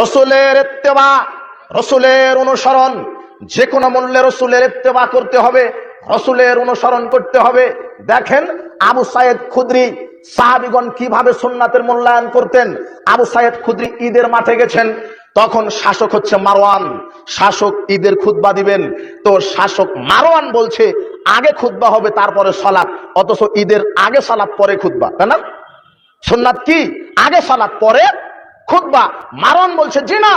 রসুলের ইত্তেবা, রসুলের অনুসরণ যে কোনো মূল্যে রসুলের ইত্তেবা করতে হবে, রসুলের অনুসরণ করতে হবে। দেখেন আবু সাইদ খুদ্রি সাহাবিগণ কীভাবে সুন্নাতের মূল্যায়ন করতেন। আবু সাইদ খুদ্রি ঈদের মাঠে গেছেন, তখন শাসক হচ্ছে মারওয়ান। শাসক ঈদের খুতবা দিবেন। তো শাসক মারওয়ান বলছে, আগে খুতবা হবে, তারপরে সালাত। অথচ ঈদের আগে সালাত, পরে খুতবা, তাই না? সুন্নাত কি? আগে সালাত, পরে খুতবা মারন বলছে জি না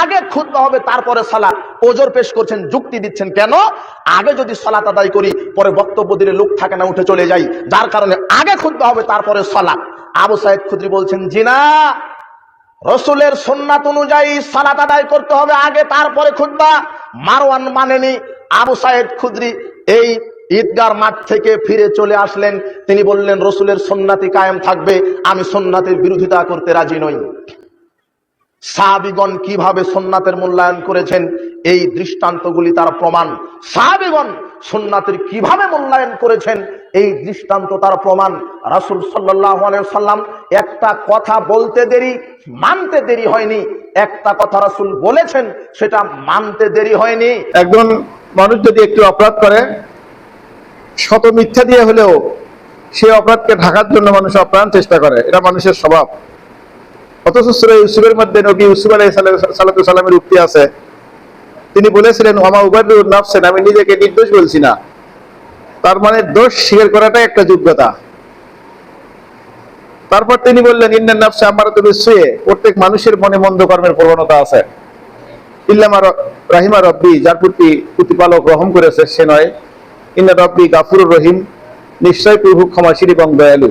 আগে খুতবা হবে, তারপরে সালাত। ওজোর পেশ করছেন, যুক্তি দিচ্ছেন কেন? আগে যদি সালাত আদায় করি, পরে বক্তব্য দিলে লোক থাকে না, উঠে চলে যাই। যার কারণে আগে খুতবা হবে, তারপরে সালাত। আবু সাহেব খুদ্রি বলছেন জি না রসুলের সুন্নাত অনুযায়ী সালাত আদায় করতে হবে আগে, তারপরে খুতবা। মারওয়ান মানেনি। আবু সাহেব খুদ্রি এই ঈদগার মাঠ থেকে ফিরে চলে আসলেন। তিনি বললেন, রসুলের সন্ন্যাতি কায়েম থাকবে, আমি সন্ন্যাতের বিরোধিতা করতে রাজি নই। সাহাবিগণ কীভাবে সোননাথের মূল্যায়ন করেছেন, এই দৃষ্টান্তগুলি তার প্রমাণ। সাহাবিগণ সোননাথের কীভাবে মূল্যায়ন করেছেন, এই দৃষ্টান্ত তার প্রমাণ। রাসুল সাল্লাম একটা কথা বলতে দেরি, মানতে দেরি হয়নি। একটা কথা রাসুল বলেছেন, সেটা মানতে দেরি হয়নি। একজন মানুষ যদি একটু অপরাধ করে শত মিথ্যা দিয়ে হলেও সে অপরাধকে ঢাকার জন্য মানুষ অপ্রাণ চেষ্টা করে, এটা মানুষের স্বভাব। অথচ ইউসুফের মধ্যে নবী ইউসুফ আলাই সালাতু সালামের উক্তি আছে। তিনি বলেছিলেন আমা উবাদুর নাফসেন আমি নিজেকে নির্দোষ বলছি না। তার মানে দোষ স্বীকার করাটাই একটা যোগ্যতা। তারপর তিনি বললেন, ইন্নান নাফসে আমার তুমি শুয়ে প্রত্যেক মানুষের মনে মন্দ কর্মের প্রবণতা আছে। ইল্লামা রাহিমা রব্বি, যার প্রতি প্রতিপালক রহম করেছে, সে নয়। ইন্না রব্বি গাফুর রহিম। নিশ্চয় প্রভু ক্ষমাশীল এবং দয়ালু।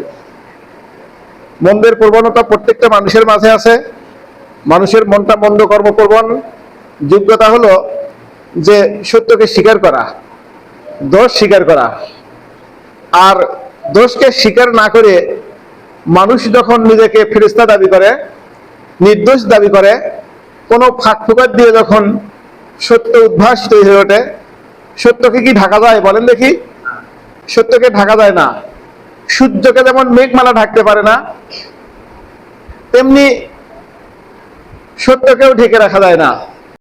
মন্দের প্রবণতা প্রত্যেকটা মানুষের মাঝে আছে। মানুষের মনটা মন্দ কর্মপ্রবণ যোগ্যতা হলো যে সত্যকে স্বীকার করা, দোষ স্বীকার করা। আর দোষকে স্বীকার না করে মানুষ যখন নিজেকে ফেরিস্তা দাবি করে, নির্দোষ দাবি করে, কোনো ফাঁক ফোকার দিয়ে যখন সত্য উদ্ভাসিত হয়ে ওঠে সত্যকে কি ঢাকা যায়? বলেন দেখি। সত্যকে ঢাকা যায় না। সূর্যকে যেমন মেঘমালা ঢাকতে পারে না, তেমনি সত্যকেও ঢেকে রাখা যায় না।